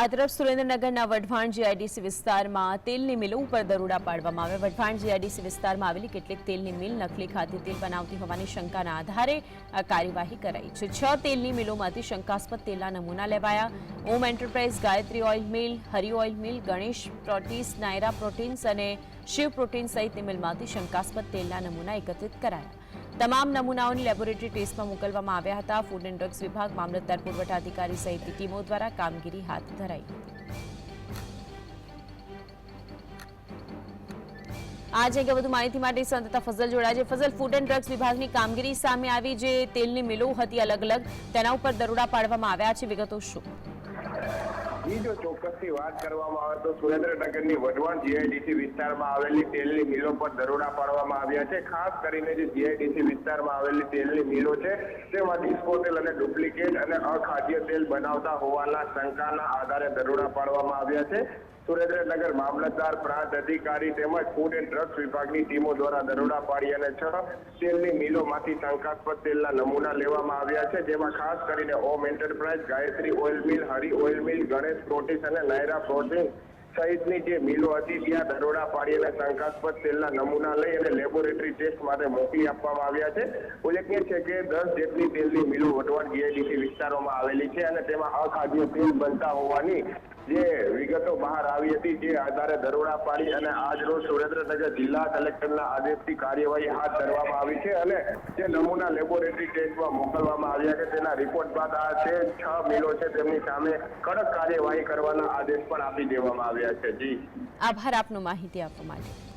આ તરફ સુરેન્દ્રનગરના વઢવાણ જીઆઈડીસી વિસ્તારમાં તેલની મિલો ઉપર દરોડા પાડવામાં આવ્યા. વઢવાણ જીઆઈડીસી વિસ્તારમાં આવેલી કેટલીક તેલની મિલ નકલી ખાદ્ય તેલ બનાવતી હોવાની શંકાના આધારે આ કાર્યવાહી કરાઈ છે. છ તેલની મિલોમાંથી શંકાસ્પદ તેલના નમૂના લેવાયા. Om enterprise, Gayatri oil mill, Hari oil mill, Ganesh proteins Nayara proteins અને શિવ પ્રોટીન સહિતની મિલમાંથી શંકાસ્પદ તેલના નમૂના એકત્રિત કરાયા. તમામ નમૂનાઓની લેબોરેટરી ટેસ્ટમાં મોકલવામાં આવ્યા હતા. ફૂડ એન્ડ ડ્રગ્સ વિભાગ મામલતદાર પુરવઠા અધિકારી સહિતની ટીમો દ્વારા કામગીરી હાથ ધરાઈ. હતી આ જ અંગે વધુ માહિતી માટે સંતતા ફઝલ જોડાય છે. ફઝલ ફૂડ એન્ડ ડ્રગ્સ વિભાગની કામગીરી સામે આવી જે તેલની મિલો હતી અલગ અલગ તેના ઉપર દરોડા પાડવામાં આવ્યા છે. વિગતો શું? ઈ જો ચોક્કસથી વાત કરવામાં આવે તો સુરેન્દ્રનગરની વઢવાણ જીઆઈડીસી વિસ્તારમાં આવેલી તેલની મિલો પર દરોડા પાડવામાં આવ્યા છે. ખાસ કરીને જે જીઆઈડીસી વિસ્તારમાં આવેલી તેલની મિલો છે, તેમાં ડિસ્પોઝલ અને ડુપ્લિકેટ અને અખાદ્ય તેલ બનાવતા હોવાના શંકાના આધારે દરોડા પાડવામાં આવ્યા છે. સુરેન્દ્રનગર મામલતદાર પ્રાંત અધિકારી તેમજ ફૂડ એન્ડ ડ્રગ્સ વિભાગની ટીમો દ્વારા દરોડા પાડી અને છ તેલની મિલોમાંથી શંકાસ્પદ તેલના નમૂના લેવામાં આવ્યા છે, જેમાં ખાસ કરીને Om enterprise, Gayatri oil mill, Hari oil mill, Ganesh proteins અને નાયરા પ્રોટીન સહિતની જે મિલો હતી, ત્યાં દરોડા પાડી અને શંકાસ્પદ તેલના નમૂના લઈ અને લેબોરેટરી ટેસ્ટ માટે મોકલી આપવામાં આવ્યા છે. ઉલ્લેખનીય છે કે દસ જેટલી તેલની મિલો વટવાડ જીઆઈડીસી વિસ્તારોમાં આવેલી છે અને તેમાં અખાદ્ય તેલ બનતા હોવાની જે વિગતો બહાર આવી હતી જે આધારે દરોડા પાડી અને આજ રોજ સુરેન્દ્રનગર જિલ્લા કલેક્ટરના આદેશથી કાર્યવાહી હાથ ધરવામાં આવી છે અને જે નમૂના લેબોરેટરી ટેસ્ટમાં મોકલવામાં આવ્યા છે તેના રિપોર્ટ બાદ આ જે છ મિલો છે તેમની સામે કડક કાર્યવાહી કરવાના આદેશ પણ આપી દેવામાં આવ્યા છે. જી. આભાર આપનો માહિતી આપવા માટે.